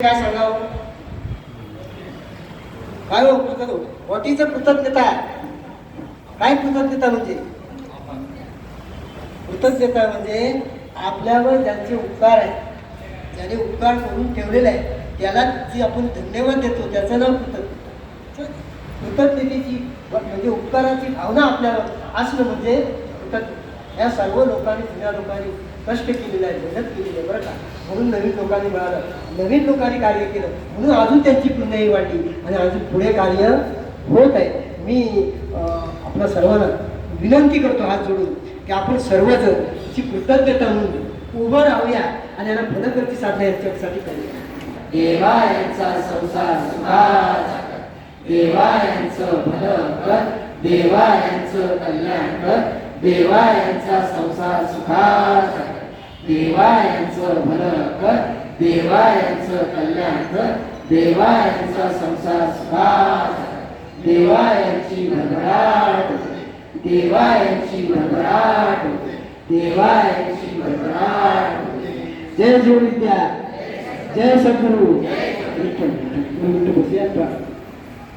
काय सांगावं? काय हो कृतज्ञ वटीच कृतज्ञता काय कृतज्ञता म्हणजे? कृतज्ञता म्हणजे आपल्यावर ज्यांचे उपकार आहेत ज्याने उपकार करून ठेवलेले आहे त्याला जी आपण धन्यवाद देतो त्याचं नाव कृतज्ञ कृतज्ञतेची म्हणजे उपकाराची भावना आपल्यावर असणं म्हणजे कृतज्ञ या सर्व लोकांनी जुन्या लोकांनी कष्ट केलेलं आहे मेहनत केलेली आहे बरं का? म्हणून नवीन लोकांनी मिळालं. नवीन लोकांनी कार्य केलं. म्हणून अजून त्यांची पुण्याई वाढली आणि अजून पुढे कार्य होत आहे. मी आपल्या सर्वांना विनंती करतो हात जोडून की आपण सर्वजण जी कृतज्ञता म्हणून उभं राहूया आणि यांना फलकर्ती साधना यांच्यासाठी करूया. देवा यांचा संसार सुखाचा देवा यांचं भलं कर. देवा यांचं कल्याण कर. देवा यांचा संसार कर. देवा यांचं भलं कर देवा यांचं कल्याण कर देवा यांचा संसार कर. देवा यांची भरभराट. देवा यांची भरभराट. देवा यांची भरभराट. जय विद्या जय सद्गुरु विठ्ठल विठ्ठल बसूया.